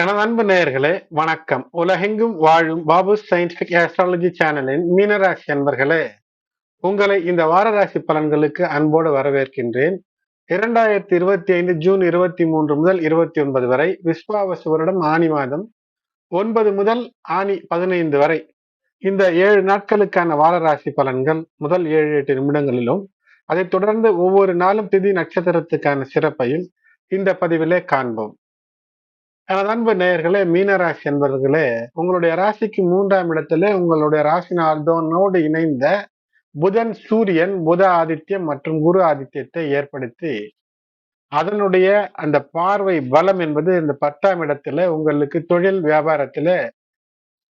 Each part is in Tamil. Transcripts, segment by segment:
எனது அன்பு நேயர்களே வணக்கம். உலகெங்கும் வாழும் பாபு சயின்டிபிக் ஆஸ்ட்ராலஜி சேனலின் மீனராசி அன்பர்களே உங்களை இந்த வார ராசி பலன்களுக்கு அன்போடு வரவேற்கின்றேன். இரண்டாயிரத்தி இருபத்தி ஐந்து ஜூன் இருபத்தி மூன்று முதல் இருபத்தி ஒன்பது வரை விஸ்வாவசு வருடம் ஆணி மாதம் ஒன்பது முதல் ஆணி பதினைந்து வரை. இந்த ஏழு நாட்களுக்கான வார ராசி பலன்கள் முதல் ஏழு எட்டு நிமிடங்களிலும் அதைத் தொடர்ந்து ஒவ்வொரு நாளும் திதி நட்சத்திரத்துக்கான சிறப்பையும் இந்த பதிவிலே காண்போம். அன்பு நேயர்களே மீனராசி என்பவர்களே உங்களுடைய ராசிக்கு மூன்றாம் இடத்துல உங்களுடைய ராசி நாள்தோனோடு இணைந்த புதன் சூரியன் புத ஆதித்யம் மற்றும் குரு ஆதித்யத்தை ஏற்படுத்தி அதனுடைய அந்த பார்வை பலம் என்பது இந்த பத்தாம் இடத்துல உங்களுக்கு தொழில் வியாபாரத்துல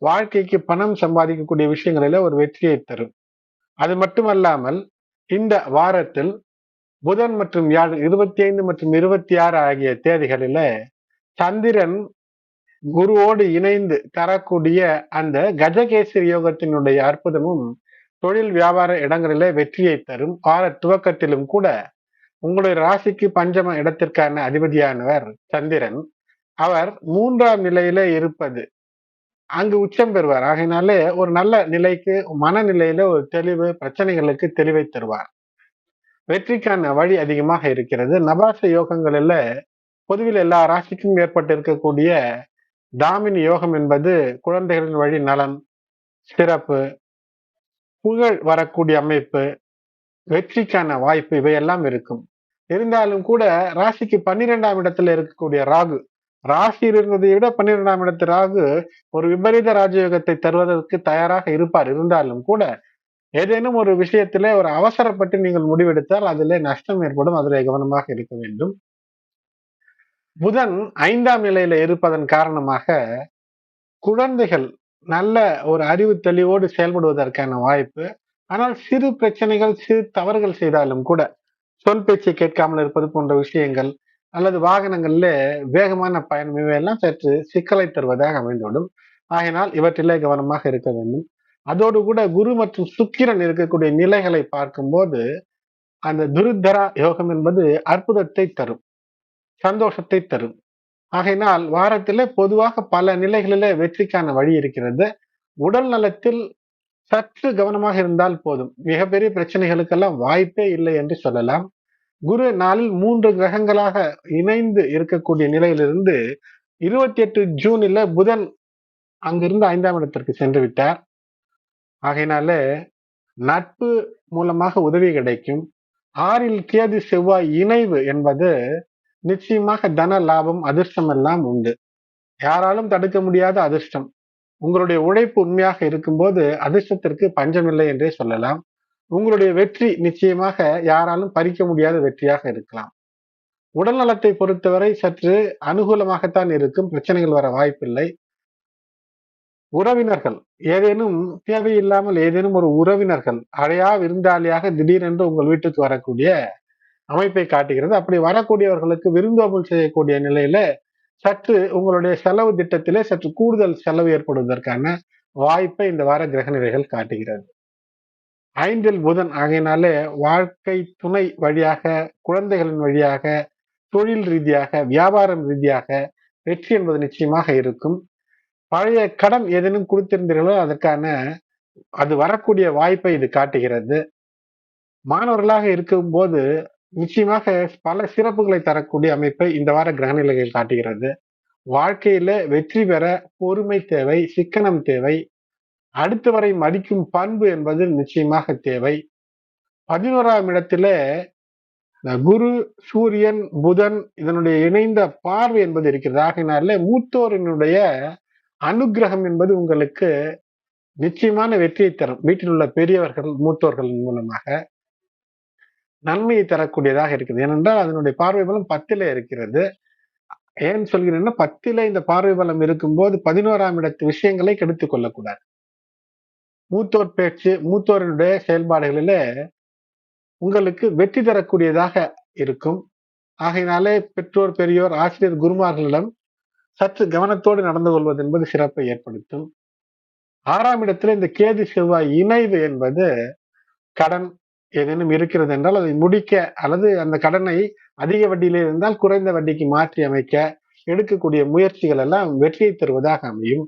வாழ்க்கைக்கு பணம் சம்பாதிக்கக்கூடிய விஷயங்களில ஒரு வெற்றியை தரும். அது மட்டுமல்லாமல் இந்த வாரத்தில் புதன் மற்றும் யாழ் இருபத்தி ஐந்து மற்றும் இருபத்தி ஆறு ஆகிய தேதிகளில சந்திரன் குருவோடு இணைந்து தரக்கூடிய அந்த கஜகேசரி யோகத்தினுடைய அற்புதமும் தொழில் வியாபார இடங்களிலே வெற்றியை தரும். வார துவக்கத்திலும் கூட உங்களுடைய ராசிக்கு பஞ்சம இடத்திற்கான அதிபதியானவர் சந்திரன். அவர் மூன்றாம் நிலையில இருப்பது. அங்கு உச்சம் பெறுவார். ஆகையினாலே ஒரு நல்ல நிலைக்கு மனநிலையில ஒரு தெளிவு பிரச்சனைகளுக்கு தெளிவை தருவார். வெற்றிக்கான வழி அதிகமாக இருக்கிறது. நபாச யோகங்களில் பொதுவில் எல்லா ராசிக்கும் ஏற்பட்டு இருக்கக்கூடிய தாமினி யோகம் என்பது குழந்தைகளின் வழி நலன் சிறப்பு புகழ் வரக்கூடிய அமைப்பு வெற்றிக்கான வாய்ப்பு இவையெல்லாம் இருக்கும். இருந்தாலும் கூட ராசிக்கு பன்னிரெண்டாம் இடத்துல இருக்கக்கூடிய ராகு ராசியில் இருந்ததை விட பன்னிரெண்டாம் இடத்து ராகு ஒரு விபரீத ராஜயோகத்தை தருவதற்கு தயாராக இருப்பார். இருந்தாலும் கூட ஏதேனும் ஒரு விஷயத்திலே ஒரு அவசரப்பட்டு நீங்கள் முடிவெடுத்தால் அதிலே நஷ்டம் ஏற்படும். அதிலே கவனமாக இருக்க வேண்டும். புதன் ஐந்தாம் நிலையில இருப்பதன் காரணமாக குழந்தைகள் நல்ல ஒரு அறிவு தெளிவோடு செயல்படுவதற்கான வாய்ப்பு. ஆனால் சிறு பிரச்சனைகள் சிறு தவறுகள் செய்தாலும் கூட சொல் பேச்சை கேட்காமல் இருப்பது போன்ற விஷயங்கள் அல்லது வாகனங்கள்ல வேகமான பயணம் இவையெல்லாம் சற்று சிக்கலை தருவதாக அமைந்துவிடும். ஆகினால் இவற்றிலே கவனமாக இருக்க வேண்டும். அதோடு கூட குரு மற்றும் சுக்கிரன் இருக்கக்கூடிய நிலைகளை பார்க்கும்போது அந்த துருத்தரா யோகம் என்பது அற்புதத்தை தரும். சந்தோஷத்தை தரும். ஆகையினால் வாரத்திலே பொதுவாக பல நிலைகளிலே வெற்றிக்கான வழி இருக்கிறது. உடல் நலத்தில் சற்று கவனமாக இருந்தால் போதும். மிகப்பெரிய பிரச்சனைகளுக்கெல்லாம் வாய்ப்பே இல்லை என்று சொல்லலாம். குரு நாளில் மூன்று கிரகங்களாக இணைந்து இருக்கக்கூடிய நிலையிலிருந்து இருபத்தி எட்டு ஜூனில் புதன் அங்கிருந்து ஐந்தாம் இடத்திற்கு சென்று விட்டார். ஆகையினால நட்பு மூலமாக உதவி கிடைக்கும். ஆறில் கேது செவ்வாய் இணைவு என்பது நிச்சயமாக தன லாபம் அதிர்ஷ்டம் எல்லாம் உண்டு. யாராலும் தடுக்க முடியாத அதிர்ஷ்டம். உங்களுடைய உழைப்பு உண்மையாக இருக்கும்போது அதிர்ஷ்டத்திற்கு பஞ்சமில்லை என்றே சொல்லலாம். உங்களுடைய வெற்றி நிச்சயமாக யாராலும் பறிக்க முடியாத வெற்றியாக இருக்கலாம். உடல் நலத்தை பொறுத்தவரை சற்று அனுகூலமாகத்தான் இருக்கும். பிரச்சனைகள் வர வாய்ப்பில்லை. உறவினர்கள். ஏதேனும் தேவையில்லாமல் ஏதேனும் ஒரு உறவினர்கள் அழையா விருந்தாளியாக திடீரென்று உங்கள் வீட்டுக்கு வரக்கூடிய அமைப்பை காட்டுகிறது. அப்படி வரக்கூடியவர்களுக்கு விருந்தோம்பல் செய்யக்கூடிய நிலையில சற்று உங்களுடைய செலவு திட்டத்திலே சற்று கூடுதல் செலவு ஏற்படுவதற்கான வாய்ப்பை இந்த வார கிரக நிலைகள் காட்டுகிறது. ஐந்தில் புதன் ஆகையினாலே வாழ்க்கை துணை வழியாக குழந்தைகளின் வழியாக தொழில் ரீதியாக வியாபாரம் ரீதியாக வெற்றி என்பது நிச்சயமாக இருக்கும். பழைய கடன் ஏதேனும் கொடுத்திருந்தீர்களோ அதற்கான அது வரக்கூடிய வாய்ப்பை இது காட்டுகிறது. மாணவர்களாக இருக்கும்போது நிச்சயமாக பல சிறப்புகளை தரக்கூடிய அமைப்பை இந்த வார கிரகநிலைகள் காட்டுகிறது. வாழ்க்கையில வெற்றி பெற பொறுமை தேவை சிக்கனம் தேவை. அடுத்தவரை மதிக்கும் பண்பு என்பது நிச்சயமாக தேவை. பதினோராம் இடத்துல குரு சூரியன் புதன் இதனுடைய இணைந்த பார்வை என்பது இருக்கிறது. ஆகினால மூத்தோரினுடைய அனுகிரகம் என்பது உங்களுக்கு நிச்சயமான வெற்றியை தரும். வீட்டில் உள்ள பெரியவர்கள் மூத்தோர்கள் மூலமாக. நன்மையை தரக்கூடியதாக இருக்குது. ஏனென்றால் அதனுடைய பார்வை பலம் பத்தில இருக்கிறது. ஏன் சொல்கிறேன்னா பத்தில இந்த பார்வை பலம் இருக்கும்போது பதினோராம் இடத்து விஷயங்களை கெடுத்துக் கொள்ளக்கூடாது. மூத்தோர் பேச்சு மூத்தோரினுடைய செயல்பாடுகளில உங்களுக்கு வெற்றி தரக்கூடியதாக இருக்கும். ஆகையினாலே பெற்றோர் பெரியோர் ஆசிரியர் குருமார்களிடம் சற்று கவனத்தோடு நடந்து கொள்வது என்பது சிறப்பை ஏற்படுத்தும். ஆறாம் இடத்துல இந்த கேது செவ்வாய் இணைவு என்பது கடன் ஏதேனும் இருக்கிறது என்றால் அதை முடிக்க அல்லது அந்த கடனை அதிக வட்டியிலே இருந்தால் குறைந்த வட்டிக்கு மாற்றி அமைக்க எடுக்கக்கூடிய முயற்சிகள் எல்லாம் வெற்றியை தருவதாக அமையும்.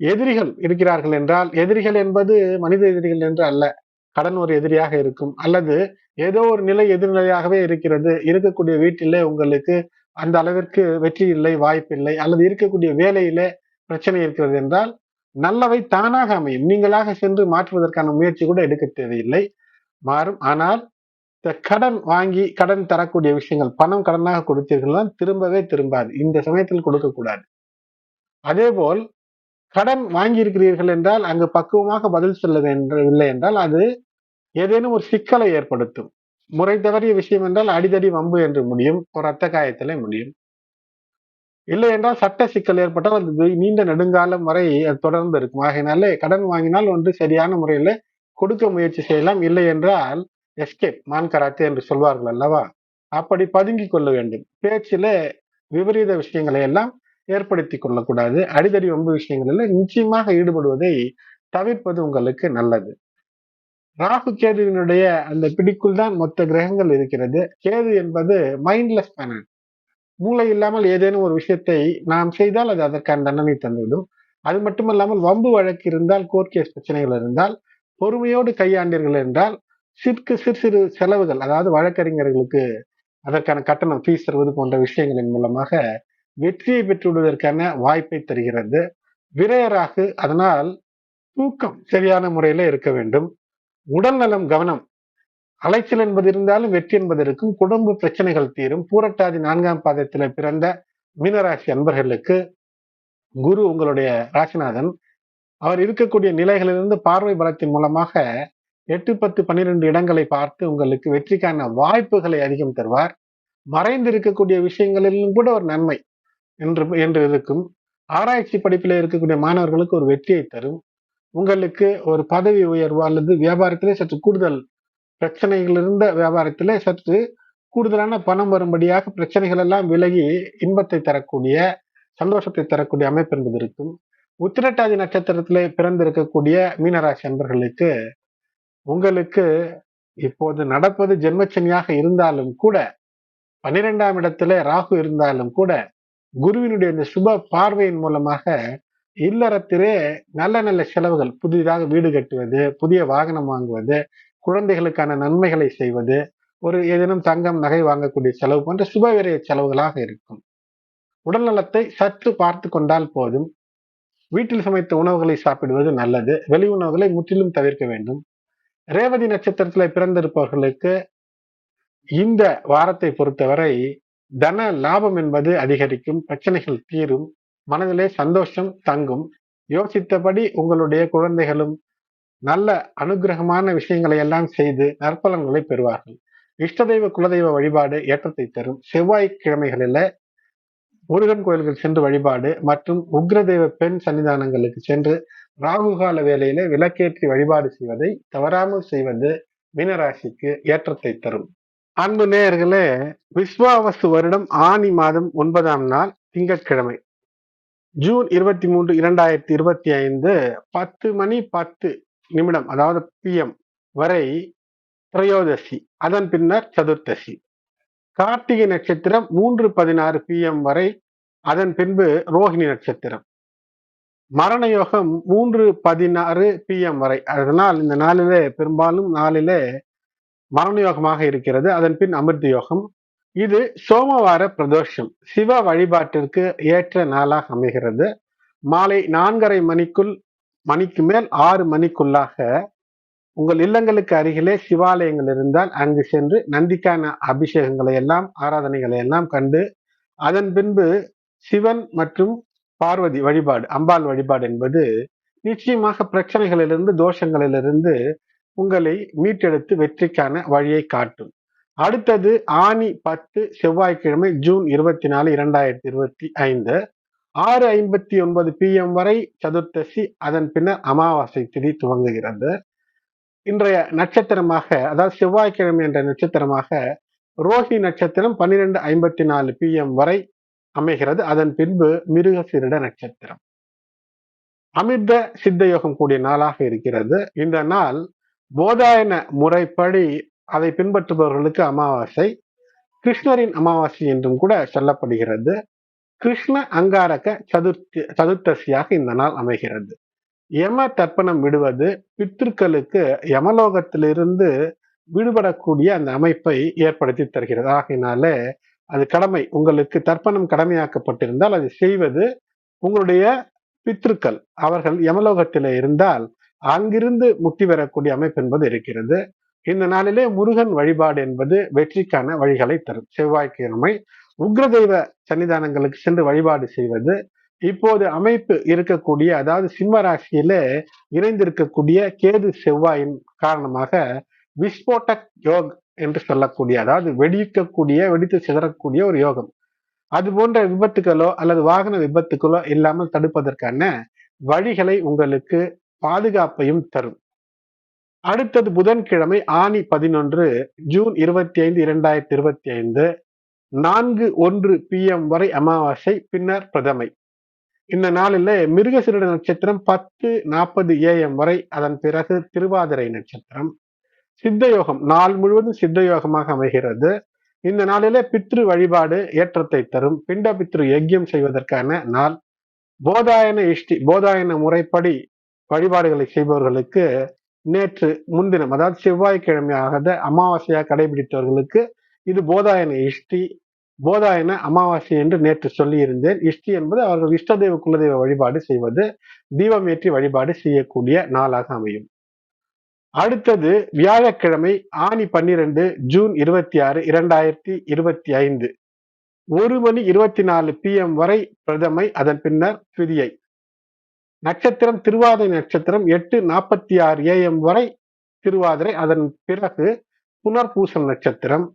எதிரிகள் இருக்கிறார்கள் என்றால் எதிரிகள் என்பது மனித எதிரிகள் என்று அல்ல கடன் ஒரு எதிரியாக இருக்கும். அல்லது ஏதோ ஒரு நிலை எதிர்நிலையாகவே இருக்கிறது. இருக்கக்கூடிய வீட்டிலே உங்களுக்கு அந்த அளவிற்கு வெற்றி இல்லை வாய்ப்பில்லை அல்லது இருக்கக்கூடிய வேலையிலே பிரச்சனை இருக்கிறது என்றால் நல்லவை தானாக அமையும். நீங்களாக சென்று மாற்றுவதற்கான முயற்சி கூட எடுக்க தேவையில்லை. மாறும். ஆனால் இந்த கடன் வாங்கி கடன் தரக்கூடிய விஷயங்கள் பணம் கடனாக கொடுத்தீர்கள் திரும்பவே திரும்பாது. இந்த சமயத்தில் கொடுக்கக்கூடாது. அதே போல் கடன் வாங்கியிருக்கிறீர்கள் என்றால் அங்கு பக்குவமாக பதில் சொல்ல இல்லை என்றால் அது ஏதேனும் ஒரு சிக்கலை ஏற்படுத்தும். முறை தவறிய விஷயம் என்றால் அடிதடி வம்பு என்று முடியும். ஒரு ரத்த காயத்திலே முடியும். இல்லை என்றால் சட்ட சிக்கல் ஏற்பட்டால் அது நீண்ட நெடுங்காலம் வரை அது தொடர்ந்து இருக்கும். ஆகையினாலே கடன் வாங்கினால் ஒன்று சரியான முறையில கொடுக்க முயற்சி செய்யலாம். இல்லை என்றால் எஸ்கேப் மான் கராத்தே என்று சொல்வார்கள் அல்லவா? அப்படி பதுங்கி கொள்ள வேண்டும். பேச்சில விபரீத விஷயங்களை எல்லாம் ஏற்படுத்தி கொள்ளக்கூடாது. அடிதடி ஒன்பது விஷயங்களில் நிச்சயமாக ஈடுபடுவதை தவிர்ப்பது உங்களுக்கு நல்லது. ராகு கேதுவினுடைய அந்த பிடிக்குள் தான் மொத்த கிரகங்கள் இருக்கிறது. கேது என்பது மைண்ட்லெஸ் பிளானட் மூளை இல்லாமல் ஏதேனும் ஒரு விஷயத்தை நாம் செய்தால் அது அதற்கான தண்டனை தந்துவிடும். அது மட்டுமல்லாமல் வம்பு வழக்கு இருந்தால் கோர்ட் கேஸ் பிரச்சனைகள் இருந்தால் பொறுமையோடு கையாண்டீர்கள் என்றால் சிற்கு சிறு சிறு செலவுகள் அதாவது வழக்கறிஞர்களுக்கு அதற்கான கட்டணம் ஃபீஸ் தருவது போன்ற விஷயங்களின் மூலமாக வெற்றியை பெற்றுவிடுவதற்கான வாய்ப்பை தருகிறது. விரையராகு அதனால் தூக்கம் சரியான முறையில இருக்க வேண்டும். உடல் நலம் கவனம் அலைச்சல் என்பது இருந்தாலும் வெற்றி என்பது இருக்கும். குடும்ப பிரச்சனைகள் தீரும். பூரட்டாதி நான்காம் பாதத்துல பிறந்த மீனராசி அன்பர்களுக்கு குரு உங்களுடைய ராசிநாதன். அவர் இருக்கக்கூடிய நிலைகளிலிருந்து பார்வை பலத்தின் மூலமாக எட்டு பத்து பன்னிரெண்டு இடங்களை பார்த்து உங்களுக்கு வெற்றிக்கான வாய்ப்புகளை அதிகம் தருவார். மறைந்து இருக்கக்கூடிய விஷயங்களிலும் கூட ஒரு நன்மை என்று என்று இருக்கும். ஆராய்ச்சி படிப்பில் இருக்கக்கூடிய மாணவர்களுக்கு ஒரு வெற்றியை தரும். உங்களுக்கு ஒரு பதவி உயர்வு அல்லது வியாபாரத்திலே சற்று கூடுதல் பிரச்சனைகள் இருந்த வியாபாரத்திலே சற்று கூடுதலான பணம் வரும்படியாக பிரச்சனைகள் எல்லாம் விலகி இன்பத்தை தரக்கூடிய சந்தோஷத்தை தரக்கூடிய அமைப்பு என்பது இருக்கும். உத்திரட்டாதி நட்சத்திரத்திலே பிறந்திருக்கக்கூடிய மீனராசி அன்பர்களுக்கு உங்களுக்கு இப்போது நடப்பது ஜென்மச்சனியாக இருந்தாலும் கூட பன்னிரெண்டாம் இடத்துல ராகு இருந்தாலும் கூட குருவினுடைய இந்த சுப பார்வையின் மூலமாக இல்லறத்திலே நல்ல நல்ல செலவுகள் புதிதாக வீடு கட்டுவது புதிய வாகனம் வாங்குவது குழந்தைகளுக்கான நன்மைகளை செய்வது ஒரு ஏதேனும் தங்கம் நகை வாங்கக்கூடிய செலவு போன்ற சுபவிரைய செலவுகளாக இருக்கும். உடல்நலத்தை சற்று பார்த்து கொண்டால் போதும். வீட்டில் சமைத்த உணவுகளை சாப்பிடுவது நல்லது. வெளி உணவுகளை முற்றிலும் தவிர்க்க வேண்டும். ரேவதி நட்சத்திரத்தில் பிறந்திருப்பவர்களுக்கு இந்த வாரத்தை பொறுத்தவரை தன லாபம் என்பது அதிகரிக்கும் பிரச்சனைகள் தீரும் மனதிலே சந்தோஷம் தங்கும். யோசித்தபடி உங்களுடைய குழந்தைகளும் நல்ல அனுகிரகமான விஷயங்களை எல்லாம் செய்து நற்பலன்களை பெறுவார்கள். இஷ்டதெய்வ குலதெய்வ வழிபாடு ஏற்றத்தை தரும். செவ்வாய்க்கிழமைகளில முருகன் கோயில்கள் சென்று வழிபாடு மற்றும் உக்ரதெய்வ பெண் சன்னிதானங்களுக்கு சென்று ராகுகால வேலையில விளக்கேற்றி வழிபாடு செய்வதை தவறாமல் செய்வது மீனராசிக்கு ஏற்றத்தை தரும். அன்பு நேயர்களே விஸ்வாவசு வருடம் ஆனி மாதம் ஒன்பதாம் நாள் திங்கட்கிழமை. ஜூன் இருபத்தி மூன்று இரண்டாயிரத்தி இருபத்தி ஐந்து பத்து மணி பத்து நிமிடம் அதாவது பிஎம் வரை திரையோதசி அதன் பின்னர் சதுர்த்தசி. கார்த்திகை நட்சத்திரம் மூன்று பதினாறு பிஎம் வரை அதன் பின்பு ரோஹிணி நட்சத்திரம். மரண யோகம் மூன்று பதினாறு பிஎம் வரை அதனால் இந்த நாளிலே பெரும்பாலும் நாளிலே மரண யோகமாக இருக்கிறது. அதன் பின் அமிர்த யோகம். இது சோமவார பிரதோஷம் சிவ வழிபாட்டிற்கு ஏற்ற நாளாக அமைகிறது. மாலை நான்கரை மணிக்குள் மணிக்கு மேல் ஆறு மணிக்குள்ளாக உங்கள் இல்லங்களுக்கு அருகிலே சிவாலயங்கள் இருந்தால் அங்கு சென்று நந்திக்கான அபிஷேகங்களை எல்லாம் ஆராதனைகளை எல்லாம் கண்டு அதன் பின்பு சிவன் மற்றும் பார்வதி வழிபாடு அம்பாள் வழிபாடு என்பது நிச்சயமாக பிரச்சனைகளிலிருந்து தோஷங்களிலிருந்து உங்களை மீட்டெடுத்து வெற்றிக்கான வழியை காட்டும். அடுத்தது ஆணி பத்து செவ்வாய்க்கிழமை ஜூன் இருபத்தி நாலு இரண்டாயிரத்தி இருபத்தி ஐந்து. ஆறு ஐம்பத்தி ஒன்பது பிஎம் வரை சதுர்த்தசி அதன் பின்னர் அமாவாசை திதி துவங்குகிறது. இன்றைய நட்சத்திரமாக அதாவது செவ்வாய்க்கிழமை என்ற நட்சத்திரமாக ரோஹி நட்சத்திரம் பன்னிரெண்டு ஐம்பத்தி நாலு பிஎம் வரை அமைகிறது. அதன் பின்பு மிருகசிரிட நட்சத்திரம். அமிர்த சித்த யோகம் கூடிய நாளாக இருக்கிறது. இந்த நாள் போதாயன முறைப்படி அதை பின்பற்றுபவர்களுக்கு அமாவாசை கிருஷ்ணரின் அமாவாசை என்றும் கூட சொல்லப்படுகிறது. கிருஷ்ண அங்காரக சதுர்த்தி சதுர்த்தசியாக இந்த நாள் அமைகிறது. யம தர்ப்பணம் விடுவது பித்திருக்களுக்கு யமலோகத்திலிருந்து விடுபடக்கூடிய அந்த அமைப்பை ஏற்படுத்தி தருகிறது. ஆகையினாலே அது கடமை. உங்களுக்கு தர்ப்பணம் கடமையாக்கப்பட்டிருந்தால் அதை செய்வது உங்களுடைய பித்திருக்கள். அவர்கள் யமலோகத்தில் இருந்தால் அங்கிருந்து முக்தி பெறக்கூடிய அமைப்பு என்பது இருக்கிறது. இந்த நாளிலே முருகன் வழிபாடு என்பது வெற்றிக்கான வழிகளை தரும். செவ்வாய்க்கிழமை உக்ரதெய்வ சன்னிதானங்களுக்கு சென்று வழிபாடு செய்வது இப்போது அமைப்பு இருக்கக்கூடிய அதாவது சிம்ம ராசியில இணைந்திருக்கக்கூடிய கேது செவ்வாயின் காரணமாக விஸ்போட்டக் யோக் என்று சொல்லக்கூடிய அதாவது வெடிக்கக்கூடிய வெடித்து சிதறக்கூடிய ஒரு யோகம். அது போன்ற விபத்துகளோ அல்லது வாகன விபத்துகளோ இல்லாமல் தடுப்பதற்கான வழிகளை உங்களுக்கு பாதுகாப்பையும் தரும். அடுத்தது புதன்கிழமை ஆணி பதினொன்று ஜூன் இருபத்தி ஐந்து இரண்டாயிரத்தி இருபத்தி ஐந்து நான்கு ஒன்று பி எம் வரை அமாவாசை பின்னர் பிரதமை. இந்த நாளில் மிருகசிருட நட்சத்திரம் பத்து நாற்பது ஏஎம் வரை அதன் பிறகு திருவாதிரை நட்சத்திரம். சித்த யோகம் நாள் முழுவதும் சித்த யோகமாக அமைகிறது. இந்த நாளிலே பித்ரு வழிபாடு ஏற்றத்தை தரும். பிண்ட பித்ரு யஜ்யம் செய்வதற்கான நாள். போதாயன இஷ்டி போதாயன முறைப்படி வழிபாடுகளை செய்பவர்களுக்கு நேற்று முன்தினம் அதாவது செவ்வாய்க்கிழமையாக அமாவாசையாக கடைபிடித்தவர்களுக்கு இது போதாயன இஷ்டி போதாயன அமாவாசை என்று நேற்று சொல்லியிருந்தேன். இஷ்டி என்பது அவர்கள் இஷ்டதெய்வ குலதெய்வ வழிபாடு செய்வது தீபம் ஏற்றி வழிபாடு செய்யக்கூடிய நாளாக அமையும். அடுத்தது வியாழக்கிழமை ஆணி பன்னிரண்டு ஜூன் இருபத்தி ஆறு இரண்டாயிரத்தி இருபத்தி ஐந்து ஒரு மணி இருபத்தி நாலு பி எம் வரை பிரதமை அதன் பின்னர் திருதியை நட்சத்திரம் திருவாதிரை நட்சத்திரம் எட்டு நாற்பத்தி ஆறு ஏஎம் வரை திருவாதிரை அதன் பிறகு புனர்பூசம் நட்சத்திரம்.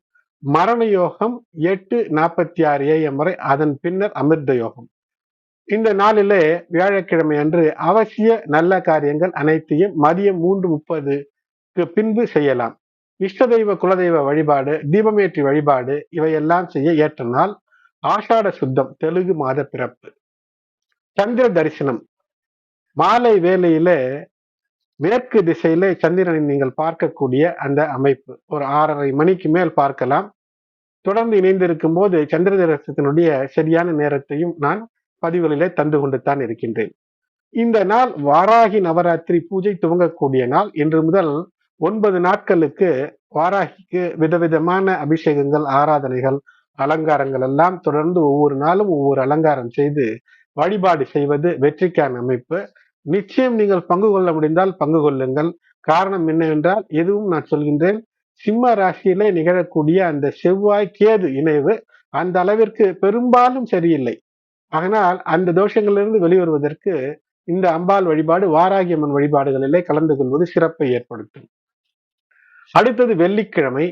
மரண யோகம் எட்டு நாற்பத்தி ஆறு ஏஎம் வரை அதன் பின்னர் அமிர்த யோகம். இந்த நாளிலே வியாழக்கிழமை அன்று அவசிய நல்ல காரியங்கள் அனைத்தையும் மதியம் மூன்று முப்பதுக்கு பின்பு செய்யலாம். இஷ்ட தெய்வ குலதெய்வ வழிபாடு தீபமேற்றி வழிபாடு இவையெல்லாம் செய்ய ஏற்ற நாள் ஆஷாட சுத்தம் தெலுங்கு மாத பிறப்பு. சந்திர தரிசனம். மாலை வேலையில மேற்கு திசையில சந்திரனை நீங்கள் பார்க்கக்கூடிய அந்த அமைப்பு. ஒரு ஆறரை மணிக்கு மேல் பார்க்கலாம். தொடர்ந்து இணைந்திருக்கும் போது சந்திரதரசத்தினுடைய சரியான நேரத்தையும் நான் பதிவுகளிலே தந்து கொண்டு தான் இருக்கின்றேன். இந்த நாள் வாராகி நவராத்திரி பூஜை துவங்கக்கூடிய நாள். இன்று முதல் ஒன்பது நாட்களுக்கு வாராகிக்கு விதவிதமான அபிஷேகங்கள் ஆராதனைகள் அலங்காரங்கள் எல்லாம் தொடர்ந்து ஒவ்வொரு நாளும் ஒவ்வொரு அலங்காரம் செய்து வழிபாடு செய்வது வெற்றிக்கான அமைப்பு. நிச்சயம் நீங்கள் பங்கு கொள்ள முடிந்தால் பங்கு கொள்ளுங்கள். காரணம் என்னவென்றால் எதுவும் நான் சொல்கின்றேன் சிம்ம ராசியிலே நிகழக்கூடிய அந்த செவ்வாய் கேது இணைவு அந்த அளவிற்கு பெரும்பாலும் சரியில்லை. ஆனால் அந்த தோஷங்களிலிருந்து வெளிவருவதற்கு இந்த அம்பாள் வழிபாடு வாராகியம்மன் வழிபாடுகளிலே கலந்து கொள்வது சிறப்பை ஏற்படுத்தும். அடுத்தது வெள்ளிக்கிழமை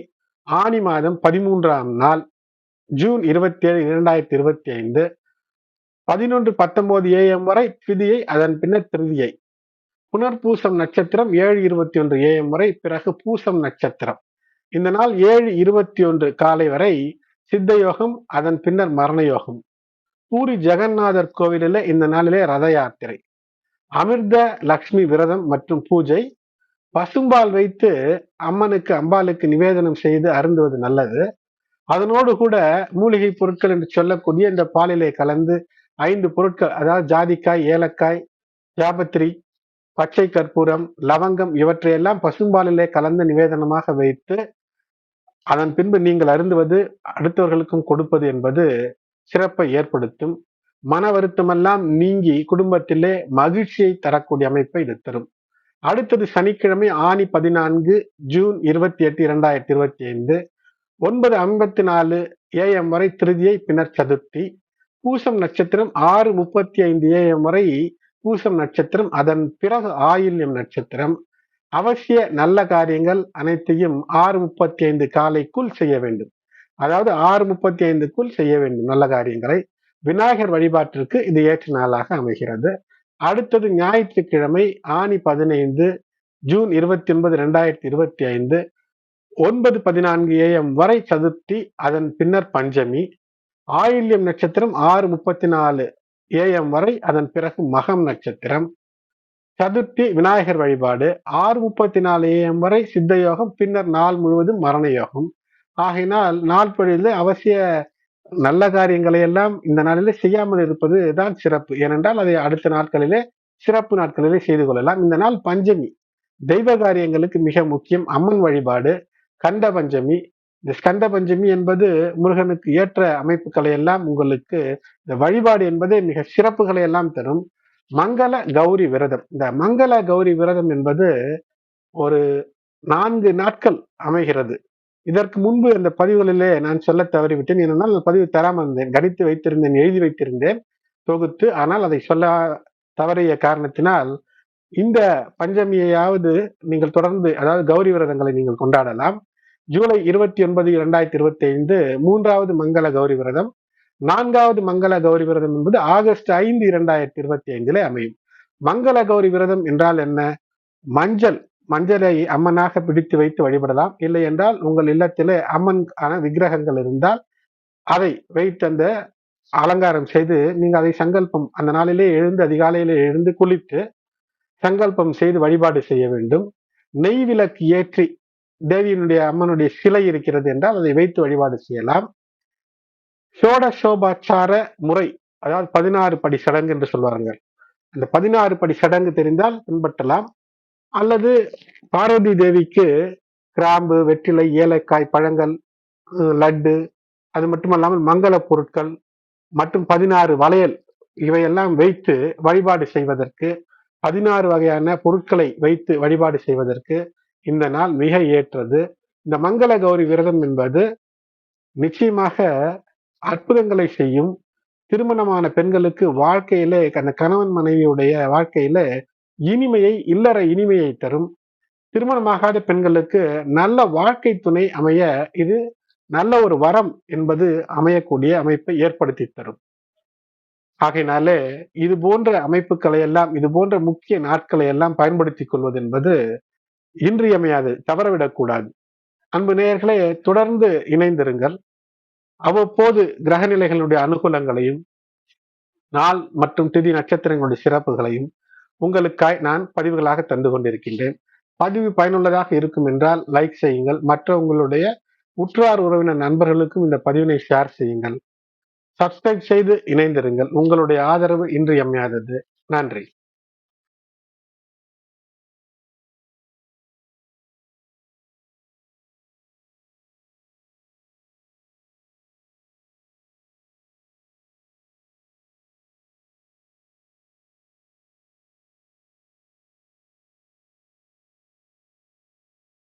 ஆணி மாதம் பதிமூன்றாம் நாள் ஜூன் இருபத்தி ஏழு இரண்டாயிரத்தி இருபத்தி ஐந்து பதினொன்று பத்தொன்பது ஏஎம் வரை திதியை அதன் பின்னர் திருதியை. புனர்பூசம் நட்சத்திரம் ஏழு இருபத்தி ஒன்று ஏஎம் வரை பிறகு பூசம் நட்சத்திரம். இந்த நாள் ஏழு இருபத்தி ஒன்று காலை வரை சித்த யோகம் அதன் பின்னர் மரண யோகம் பூரி ஜெகநாதர் கோவிலில் இந்த நாளிலே ரத யாத்திரை. அமிர்த லக்ஷ்மி விரதம் மற்றும் பூஜை. பசும்பால் வைத்து அம்மனுக்கு அம்பாளுக்கு நிவேதனம் செய்து அருந்துவது நல்லது. அதனோடு கூட மூலிகை பொருட்கள் என்று சொல்லக்கூடிய இந்த பாலிலே கலந்து ஐந்து பொருட்கள் அதாவது ஜாதிக்காய் ஏலக்காய் ஜாபத்திரி பச்சை கற்பூரம் லவங்கம் இவற்றையெல்லாம் பசும்பாலிலே கலந்து நிவேதனமாக வைத்து அதன் பின்பு நீங்கள் அருந்துவது அடுத்தவர்களுக்கும் கொடுப்பது என்பது சிறப்பை ஏற்படுத்தும். மன வருத்தமெல்லாம் நீங்கி குடும்பத்திலே மகிழ்ச்சியை தரக்கூடிய அமைப்பை இது தரும். அடுத்தது சனிக்கிழமை ஆணி பதினான்கு ஜூன் இருபத்தி எட்டு இரண்டாயிரத்தி இருபத்தி ஐந்து ஒன்பது ஐம்பத்தி நாலு ஏஎம் வரை திருதியை பின்னர் சதுர்த்தி பூசம் நட்சத்திரம் ஆறு முப்பத்தி ஐந்து ஏஎம் வரை பூசம் நட்சத்திரம் அதன் பிறகு ஆயில்யம் நட்சத்திரம் அவசிய நல்ல காரியங்கள் அனைத்தையும் ஆறு முப்பத்தி ஐந்து காலைக்குள் செய்ய வேண்டும். அதாவது ஆறு முப்பத்தி ஐந்துக்குள் செய்ய வேண்டும் நல்ல காரியங்களை. விநாயகர் வழிபாட்டிற்கு இது ஏற்ற நாளாக அமைகிறது. அடுத்தது ஞாயிற்றுக்கிழமை ஆணி பதினைந்து ஜூன் இருபத்தி ஒன்பது ரெண்டாயிரத்தி இருபத்தி ஐந்து ஒன்பது பதினான்கு ஏஎம் வரை சதுர்த்தி அதன் பின்னர் பஞ்சமி ஆயில்யம் நட்சத்திரம் ஆறு முப்பத்தி நாலு ஏஎம் வரை அதன் பிறகு மகம் நட்சத்திரம். சதுர்த்தி விநாயகர் வழிபாடு. ஆறு முப்பத்தி நாலு ஏஎம் வரை சித்த யோகம் பின்னர் நாள் முழுவதும் மரண யோகம். ஆகையினால் நாள் அவசிய நல்ல காரியங்களை எல்லாம் இந்த நாளிலே செய்யாமல் இருப்பது தான் சிறப்பு. ஏனென்றால் அதை அடுத்த நாட்களிலே சிறப்பு நாட்களிலே செய்து கொள்ளலாம். இந்த நாள் பஞ்சமி. தெய்வ காரியங்களுக்கு மிக முக்கியம். அம்மன் வழிபாடு கண்ட பஞ்சமி. இந்த ஸ்கந்த பஞ்சமி என்பது முருகனுக்கு ஏற்ற அமைப்புகளை எல்லாம் உங்களுக்கு இந்த வழிபாடு என்பதே மிக சிறப்புகளை எல்லாம் தரும். மங்கள கௌரி விரதம். இந்த மங்கள கௌரி விரதம் என்பது ஒரு நான்கு நாட்கள் அமைகிறது. இதற்கு முன்பு அந்த பதிவுகளிலே நான் சொல்ல தவறிவிட்டேன். ஏனென்றால் அந்த பதிவு தராமல் இருந்தேன். கணித்து வைத்திருந்தேன் எழுதி வைத்திருந்தேன் தொகுத்து. ஆனால் அதை சொல்ல தவறிய காரணத்தினால் இந்த பஞ்சமியையாவது நீங்கள் தொடர்ந்து அதாவது கௌரி விரதங்களை நீங்கள் கொண்டாடலாம். ஜூலை இருபத்தி ஒன்பது இரண்டாயிரத்தி இருபத்தி ஐந்து மூன்றாவது மங்கள கௌரி விரதம். நான்காவது மங்கள கௌரி விரதம் என்பது ஆகஸ்ட் ஐந்து இரண்டாயிரத்தி இருபத்தி ஐந்திலே அமையும். மங்கள கௌரி விரதம் என்றால் என்ன? மஞ்சள் மஞ்சளை அம்மனாக பிடித்து வைத்து வழிபடலாம். இல்லை என்றால் உங்கள் இல்லத்திலே அம்மன் விக்கிரகங்கள் இருந்தால் அதை வைத்து அந்த அலங்காரம் செய்து நீங்கள் அதை சங்கல்பம் அந்த நாளிலே எழுந்து அதிகாலையிலே எழுந்து குளித்து சங்கல்பம் செய்து வழிபாடு செய்ய வேண்டும். நெய் விளக்கு ஏற்றி தேவியினுடைய அம்மனுடைய சிலை இருக்கிறது என்றால் அதை வைத்து வழிபாடு செய்யலாம். சோடசோபாச்சார முறை அதாவது பதினாறு படி சடங்கு என்று சொல்வார்கள் அந்த பதினாறு படி சடங்கு தெரிந்தால் பின்பற்றலாம். அல்லது பார்வதி தேவிக்கு கிராம்பு வெற்றிலை ஏலக்காய் பழங்கள் லட்டு அது மட்டுமல்லாமல் மங்கள பொருட்கள் மற்றும் பதினாறு வளையல் இவையெல்லாம் வைத்து வழிபாடு செய்வதற்கு பதினாறு வகையான பொருட்களை வைத்து வழிபாடு செய்வதற்கு இந்த நாள் மிக ஏற்றது. இந்த மங்கள கௌரி விரதம் என்பது நிச்சயமாக அற்புதங்களை செய்யும் திருமணமான பெண்களுக்கு வாழ்க்கையிலே அந்த கணவன் மனைவியுடைய வாழ்க்கையில இனிமையை இல்லற இனிமையை தரும். திருமணமாகாத பெண்களுக்கு நல்ல வாழ்க்கை துணை அமைய இது நல்ல ஒரு வரம் என்பது அமையக்கூடிய அமைப்பை ஏற்படுத்தி தரும். ஆகையினாலே இது போன்ற அமைப்புகளை எல்லாம் இது போன்ற முக்கிய நாட்களை எல்லாம் பயன்படுத்திக் கொள்வது என்பது இன்றியமையாது தவறவிடக்கூடாது. அன்பு நேயர்களே தொடர்ந்து இணைந்திருங்கள். அவ்வப்போது கிரகநிலைகளுடைய அனுகூலங்களையும் நாள் மற்றும் திதி நட்சத்திரங்களுடைய சிறப்புகளையும் உங்களுக்காய் நான் பதிவுகளாக தந்து கொண்டிருக்கின்றேன். பதிவு பயனுள்ளதாக இருக்கும் என்றால் லைக் செய்யுங்கள். மற்ற உங்களுடைய உற்றார் உறவினர் நண்பர்களுக்கும் இந்த பதிவினை ஷேர் செய்யுங்கள். சப்ஸ்கிரைப் செய்து இணைந்திருங்கள். உங்களுடைய ஆதரவு இன்றியமையாதது. நன்றி.